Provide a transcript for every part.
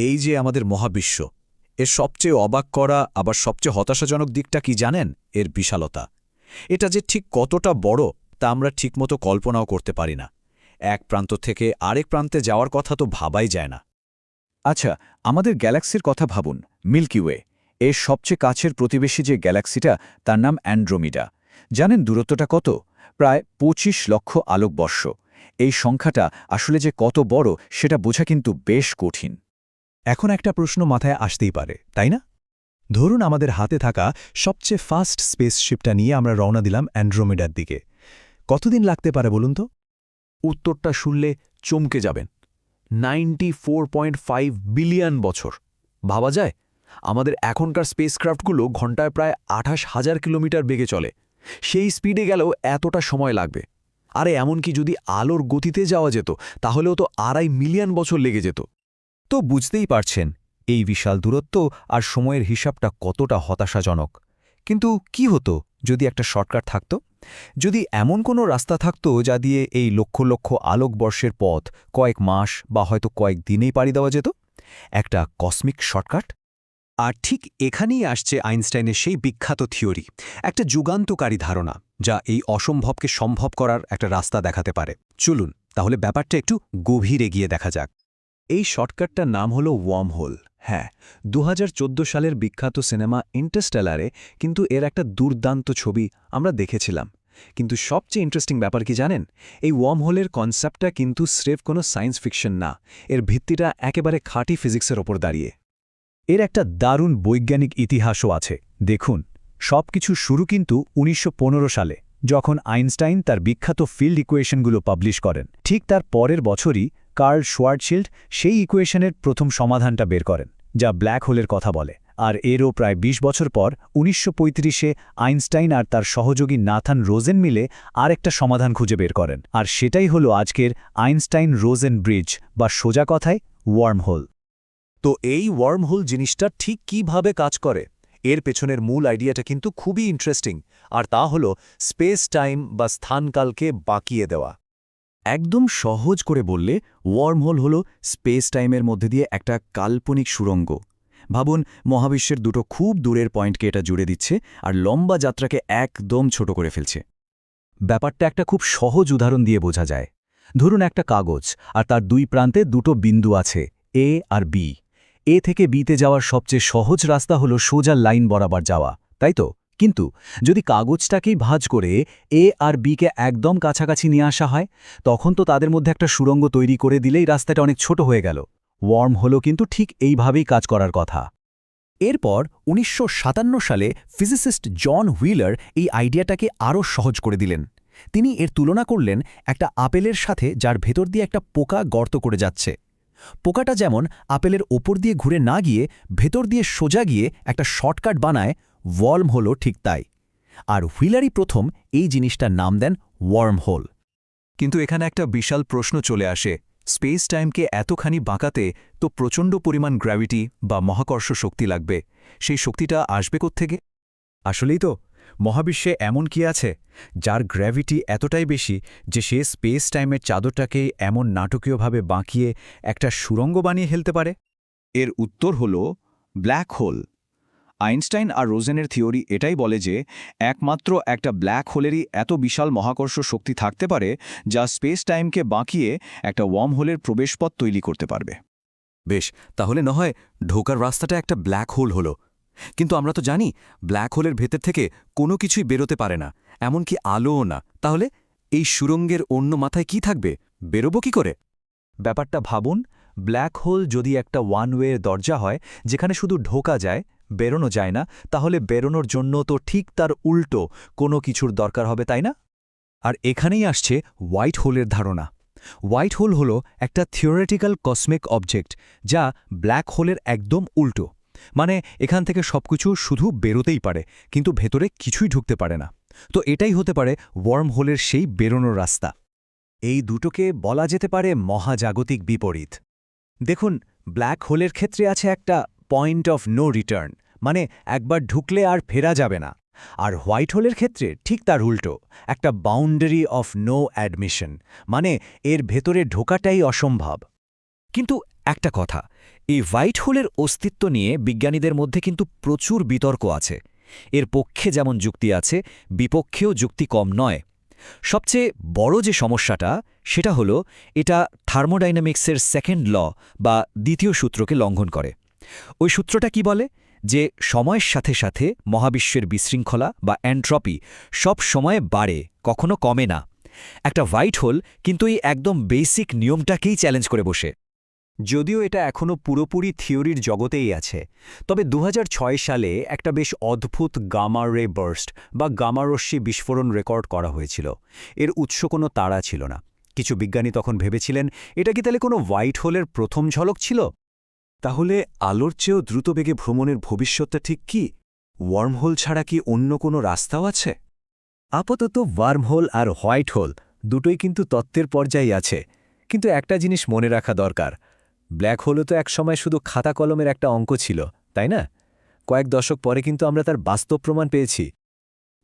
এই যে আমাদের মহাবিশ্ব, এর সবচেয়ে অবাক করা, আবার সবচেয়ে হতাশাজনক দিকটা কি জানেন? এর বিশালতা। এটা যে ঠিক কতটা বড়, তা আমরা ঠিকমতো কল্পনাও করতে পারি না। এক প্রান্ত থেকে আরেক প্রান্তে যাওয়ার কথা তো ভাবাই যায় না। আচ্ছা আমাদের গ্যালাক্সির কথা ভাবুন। মিল্কি ওয়ে, এর সবচেয়ে কাছের প্রতিবেশী যে গ্যালাক্সিটা, তার নাম অ্যান্ড্রোমিডা। জানেন দূরত্বটা কত? প্রায় ২৫ লক্ষ আলোকবর্ষ। এই সংখ্যাটা আসলে যে কত বড়, সেটা বোঝা কিন্তু বেশ কঠিন। এখন একটা প্রশ্ন মাথায় আসতেই পারে, তাই না? ধরুন আমাদের হাতে থাকা সবচেয়ে ফাস্ট স্পেসশিপটা নিয়ে আমরা রওনা দিলাম অ্যান্ড্রোমেডার দিকে। কতদিন লাগতে পারে বলুন তো? উত্তরটা শুনলে চমকে যাবেন। নাইনটি বিলিয়ন বছর। ভাবা যায়? আমাদের এখনকার স্পেসক্রাফটগুলো ঘন্টায় প্রায় আঠাশ হাজার কিলোমিটার বেগে চলে। সেই স্পিডে গেলেও এতটা সময় লাগবে। আরে এমনকি যদি আলোর গতিতে যাওয়া যেত, তাহলেও তো আড়াই মিলিয়ন বছর লেগে যেত। তো বুঝতেই পারছেন, এই বিশাল দূরত্ব আর সময়ের হিসাবটা কতটা হতাশাজনক। কিন্তু কি হতো যদি একটা শর্টকাট থাকত? যদি এমন কোনো রাস্তা থাকত যা দিয়ে এই লক্ষ লক্ষ আলোকবর্ষের পথ কয়েক মাস বা হয়তো কয়েক দিনেই পাড়ি দেওয়া যেত? একটা কসমিক শর্টকাট? আর ঠিক এখানেই আসছে আইনস্টাইনের সেই বিখ্যাত থিওরি, একটা যুগান্তকারী ধারণা যা এই অসম্ভবকে সম্ভব করার একটা রাস্তা দেখাতে পারে। চলুন, তাহলে ব্যাপারটা একটু গভীরে গিয়ে দেখা যাক। এই শর্টকাটটার নাম হলো ওয়ার্মহোল। হ্যাঁ দু হাজার চোদ্দ সালের বিখ্যাত সিনেমা ইন্টারস্টেলারে কিন্তু এর একটা দুর্দান্ত ছবি আমরা দেখেছিলাম। কিন্তু সবচেয়ে ইন্টারেস্টিং ব্যাপার কি জানেন? এই ওয়ার্মহোলের কনসেপ্টটা কিন্তু স্রেফ কোনো সায়েন্স ফিকশন না। এর ভিত্তিটা একেবারে খাঁটি ফিজিক্সের ওপর দাঁড়িয়ে। এর একটা দারুণ বৈজ্ঞানিক ইতিহাসও আছে। দেখুন সব কিছু শুরু কিন্তু উনিশশো পনেরো সালে, যখন আইনস্টাইন তার বিখ্যাত ফিল্ড ইকুয়েশনগুলো পাবলিশ করেন। ঠিক তার পরের বছরই কার্ল শোয়ার্টশিল্ড সেই ইকুয়েশনের প্রথম সমাধানটা বের করেন, যা ব্ল্যাক হোলের কথা বলে, আর এরও প্রায় ২০ বছর পর উনিশশো আইনস্টাইন আর তার সহযোগী নাথান রোজেন মিলে আরেকটা সমাধান খুঁজে বের করেন, আর সেটাই হলো আজকের আইনস্টাইন রোজেন ব্রিজ বা সোজা কথায় ওয়ার্মহোল। তো এই ওয়ার্মহোল জিনিসটা ঠিক কীভাবে কাজ করে? এর পেছনের মূল আইডিয়াটা কিন্তু খুবই ইন্টারেস্টিং, আর তা হল স্পেস টাইম বা স্থানকালকে বাঁকিয়ে দেওয়া। একদম সহজ করে বললে, ওয়ার্মহোল হল স্পেস টাইমের মধ্যে দিয়ে একটা কাল্পনিক সুরঙ্গ। ভাবুন, মহাবিশ্বের দুটো খুব দূরের পয়েন্টকে এটা জুড়ে দিচ্ছে আর লম্বা যাত্রাকে একদম ছোট করে ফেলছে। ব্যাপারটা একটা খুব সহজ উদাহরণ দিয়ে বোঝা যায়। ধরুন একটা কাগজ আর তার দুই প্রান্তে দুটো বিন্দু আছে, এ আর বি। এ থেকে বিতে যাওয়ার সবচেয়ে সহজ রাস্তা হলো সোজা লাইন বরাবর যাওয়া, তাই তো? কিন্তু যদি কাগজটাকেই ভাজ করে এ আর বিকে একদম কাছাকাছি নিয়ে আসা হয়, তখন তো তাদের মধ্যে একটা সুরঙ্গ তৈরি করে দিলেই রাস্তাটা অনেক ছোট হয়ে গেল। ওয়ার্ম হলো কিন্তু ঠিক এইভাবেই কাজ করার কথা। এরপর উনিশশো সাতান্ন সালে ফিজিসিস্ট জন হুইলার এই আইডিয়াটাকে আরও সহজ করে দিলেন। তিনি এর তুলনা করলেন একটা আপেলের সাথে যার ভেতর দিয়ে একটা পোকা গর্ত করে যাচ্ছে। পোকাটা যেমন আপেলের ওপর দিয়ে ঘুরে না গিয়ে, ভেতর দিয়ে সোজা গিয়ে একটা শর্টকাট বানায় ওয়ার্ম হল ঠিক তাই। আর হুইলারই প্রথম এই জিনিসটার নাম দেন ওয়ার্ম হোল কিন্তু এখানে একটা বিশাল প্রশ্ন চলে আসে। স্পেস টাইমকে এতখানি বাঁকাতে তো প্রচণ্ড পরিমাণ গ্র্যাভিটি বা মহাকর্ষ শক্তি লাগবে। সেই শক্তিটা আসবে থেকে আসলেই তো, মহাবিশ্বে এমন কি আছে যার গ্র্যাভিটি এতটাই বেশি যে সে স্পেস টাইমের চাদরটাকে এমন নাটকীয়ভাবে বাঁকিয়ে একটা সুরঙ্গ বানিয়ে ফেলতে পারে? এর উত্তর হল ব্ল্যাক হোল আইনস্টাইন আর রোজেনের থিওরি এটাই বলে যে একমাত্র একটা ব্ল্যাক হোলেরই এত বিশাল মহাকর্ষ শক্তি থাকতে পারে যা স্পেস টাইমকে বাঁকিয়ে একটা ওয়ার্ম হোলের প্রবেশপথ তৈরি করতে পারবে। বেশ, তাহলে নহয় ঢোকার রাস্তাটা একটা ব্ল্যাক হোল হলো। কিন্তু আমরা তো জানি ব্ল্যাক হোলের ভেতর থেকে কোনো কিছুই বেরোতে পারে না, এমনকি আলোও না। তাহলে এই সুরঙ্গের অন্য মাথায় কি থাকবে? বেরোবো কি করে? ব্যাপারটা ভাবুন, ব্ল্যাক হোল যদি একটা ওয়ান ওয়ের দরজা হয়, যেখানে শুধু ঢোকা যায় বেরোনো যায় না, তাহলে বেরোনোর জন্য তো ঠিক তার উল্টো কোনো কিছুর দরকার হবে, তাই না? আর এখানেই আসছে হোয়াইট হোলের ধারণা। হোয়াইট হোল হল একটা থিওরিটিক্যাল কসমিক অবজেক্ট যা ব্ল্যাক হোলের একদম উল্টো। মানে এখান থেকে সবকিছু শুধু বেরোতেই পারে, কিন্তু ভেতরে কিছুই ঢুকতে পারে না। তো এটাই হতে পারে ওয়ার্ম হোলের সেই বেরোনোর রাস্তা। এই দুটোকে বলা যেতে পারে মহাজাগতিক বিপরীত। দেখুন, ব্ল্যাক হোলের ক্ষেত্রে আছে একটা পয়েন্ট অফ নো রিটার্ন মানে একবার ঢুকলে আর ফেরা যাবে না। আর হোয়াইট হোলের ক্ষেত্রে ঠিক তার উল্টো, একটা বাউন্ডারি অফ নো অ্যাডমিশন মানে এর ভেতরে ঢোকাটাই অসম্ভব। কিন্তু একটা কথা, এই হোয়াইট হোলের অস্তিত্ব নিয়ে বিজ্ঞানীদের মধ্যে কিন্তু প্রচুর বিতর্ক আছে। এর পক্ষে যেমন যুক্তি আছে, বিপক্ষেও যুক্তি কম নয়। সবচেয়ে বড় যে সমস্যাটা, সেটা হলো এটা থার্মোডাইনামিক্সের সেকেন্ড ল বা দ্বিতীয় সূত্রকে লঙ্ঘন করে। ওই সূত্রটা কি বলে? যে সময়ের সাথে সাথে মহাবিশ্বের বিশৃঙ্খলা বা অ্যান্ট্রপি সব সময় বাড়ে, কখনো কমে না। একটা হোয়াইট হোল কিন্তু এই একদম বেসিক নিয়মটাকেই চ্যালেঞ্জ করে বসে। যদিও এটা এখনও পুরোপুরি থিওরির জগতেই আছে, তবে দু হাজার ছয় সালে একটা বেশ অদ্ভুত গামা রে বার্স্ট বা গামারশ্মি বিস্ফোরণ রেকর্ড করা হয়েছিল। এর উৎস কোনো তারা ছিল না। কিছু বিজ্ঞানী তখন ভেবেছিলেন, এটা কি তাহলে কোনো হোয়াইট হোলের প্রথম ঝলক ছিল? তাহলে আলোর চেয়েও দ্রুত বেগে ভ্রমণের ভবিষ্যৎটা ঠিক কি? ওয়ার্মহোল ছাড়া কি অন্য কোনো রাস্তাও আছে? আপাতত ওয়ার্মহোল আর হোয়াইট হোল দুটোই কিন্তু তত্ত্বের পর্যায়ে আছে, কিন্তু একটা জিনিস মনে রাখা দরকার। ব্ল্যাক হোলও তো একসময় শুধু খাতা কলমের একটা অঙ্ক ছিল, তাই না? কয়েক দশক পরে কিন্তু আমরা তার বাস্তব প্রমাণ পেয়েছি।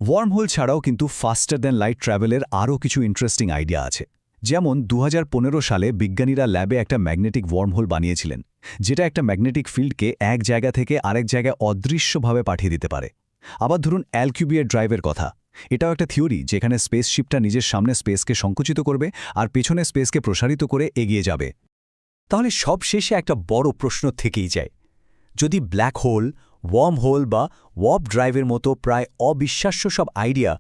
ওয়ার্মহোল ছাড়াও কিন্তু ফাস্টার দ্যান লাইট ট্রাভেলের আরও কিছু ইন্টারেস্টিং আইডিয়া আছে। যেমন দু হাজার পনেরো সালে বিজ্ঞানীরা ল্যাবে একটা ম্যাগনেটিক ওয়ার্মহোল বানিয়েছিলেন, যেটা একটা ম্যাগনেটিক ফিল্ডকে এক জায়গা থেকে আরেক জায়গায় অদৃশ্যভাবে পাঠিয়ে দিতে পারে। আবার ধরুন অ্যালকিউবিয়ার ড্রাইভের কথা। এটাও একটা থিওরি যেখানে স্পেসশিপটা নিজের সামনে স্পেসকে সংকুচিত করবে আর পেছনে স্পেসকে প্রসারিত করে এগিয়ে যাবে। তাহলে সব শেষে একটা বড় প্রশ্ন থেকেই যায়। যদি ব্ল্যাক হোল, ওয়ার্ম হোল বা ওয়াপ ড্রাইভের মতো প্রায় অবিশ্বাস্য সব আইডিয়া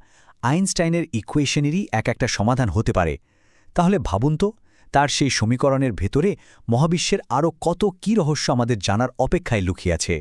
আইনস্টাইনের ইকুয়েশনেরই এক একটা সমাধান হতে পারে তাহলে ভাবুন তো, তার সেই সমীকরণের ভেতরে মহাবিশ্বের আরও কত কী রহস্য আমাদের জানার অপেক্ষায় লুকিয়ে আছে।